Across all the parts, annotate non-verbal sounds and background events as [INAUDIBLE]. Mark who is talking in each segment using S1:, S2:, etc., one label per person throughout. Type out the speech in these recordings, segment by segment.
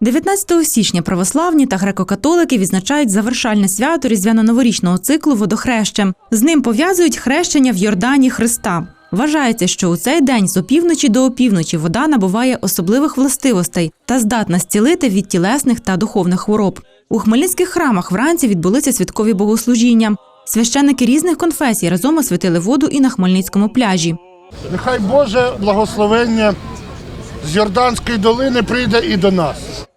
S1: 19 січня православні та греко-католики відзначають завершальне свято різдвяно-новорічного циклу водохреща. З ним пов'язують хрещення в Йордані Христа. Вважається, що у цей день з опівночі до опівночі вода набуває особливих властивостей та здатна зцілити від тілесних та духовних хвороб. У хмельницьких храмах вранці відбулися святкові богослужіння. Священники різних конфесій разом освятили воду і на Хмельницькому пляжі.
S2: Нехай Боже благословення з Йорданської долини прийде і до нас.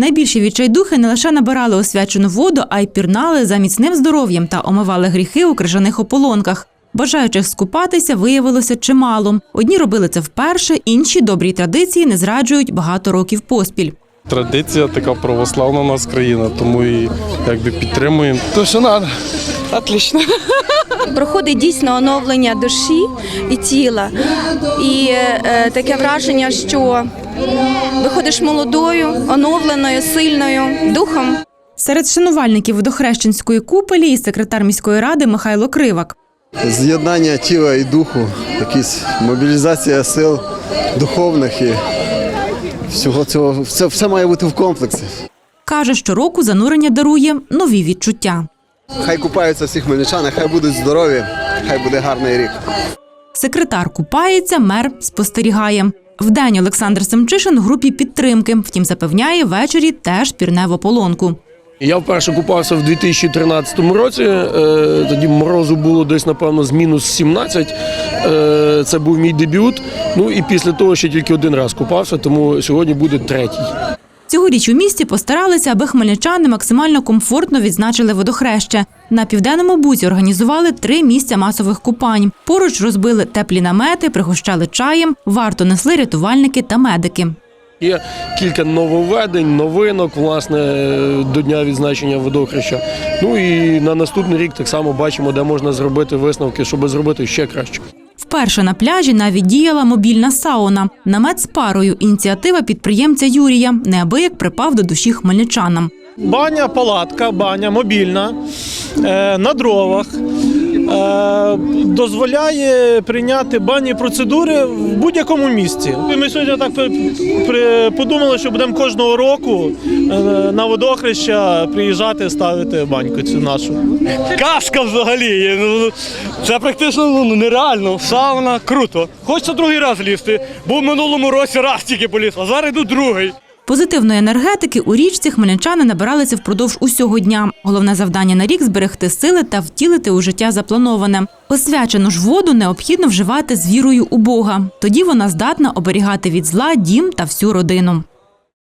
S1: Найбільші відчайдухи не лише набирали освячену воду, а й пірнали за міцним здоров'ям та омивали гріхи у крижаних ополонках. Бажаючих скупатися виявилося чимало. Одні робили це вперше, інші добрій традиції не зраджують багато років поспіль.
S3: Традиція така православна у нас країна, тому і якби підтримуємо. То що треба.
S4: Отлично. [LAUGHS]
S5: проходить дійсно оновлення душі і тіла. І е, таке враження, що виходиш молодою, оновленою, сильною духом.
S1: Серед шанувальників водохрещенської купелі і секретар міської ради Михайло Кривак.
S6: з'єднання тіла і духу, якісь мобілізація сил духовних і всього цього. Все, все має бути в комплексі.
S1: Каже, що року занурення дарує нові відчуття.
S6: Хай купаються всі хмельничани, хай будуть здорові, хай буде гарний рік.
S1: Секретар купається, мер спостерігає. Вдень Олександр Семчишин в групі підтримки. Втім, запевняє, ввечері теж пірне в ополонку.
S3: Я вперше купався в 2013 році. е, Тоді морозу було десь, напевно, з мінус 17. Е, Це був мій дебют. Ну і після того ще тільки один раз купався, тому сьогодні буде третій.
S1: Цьогоріч у місті постаралися, аби хмельничани максимально комфортно відзначили водохреще. На південному бузі організували три місця масових купань. Поруч розбили теплі намети, пригощали чаєм. Варто несли рятувальники та медики.
S3: Є кілька нововведень, новинок, власне, до дня відзначення водохреща. Ну і на наступний рік так само бачимо, де можна зробити висновки, щоб зробити ще краще.
S1: Вперше на пляжі навіть діяла мобільна сауна. Намет з парою ініціатива підприємця Юрія неабияк припав до душі хмельничанам.
S7: Баня, палатка, баня мобільна е, на дровах. Е, дозволяє прийняти банні процедури в будь-якому місці. Ми сьогодні так подумали, що будемо кожного року е, на водохреща приїжджати, ставити баньку цю нашу. Казка взагалі. ну, Це практично ну, нереально. Сауна круто. Хочеться другий раз лізти, бо в минулому році раз тільки поліз, а зараз йду другий.
S1: Позитивної енергетики у річці хмельничани набиралися впродовж усього дня. Головне завдання на рік зберегти сили та втілити у життя заплановане. Освячену ж воду необхідно вживати з вірою у Бога. Тоді вона здатна оберігати від зла дім та всю родину.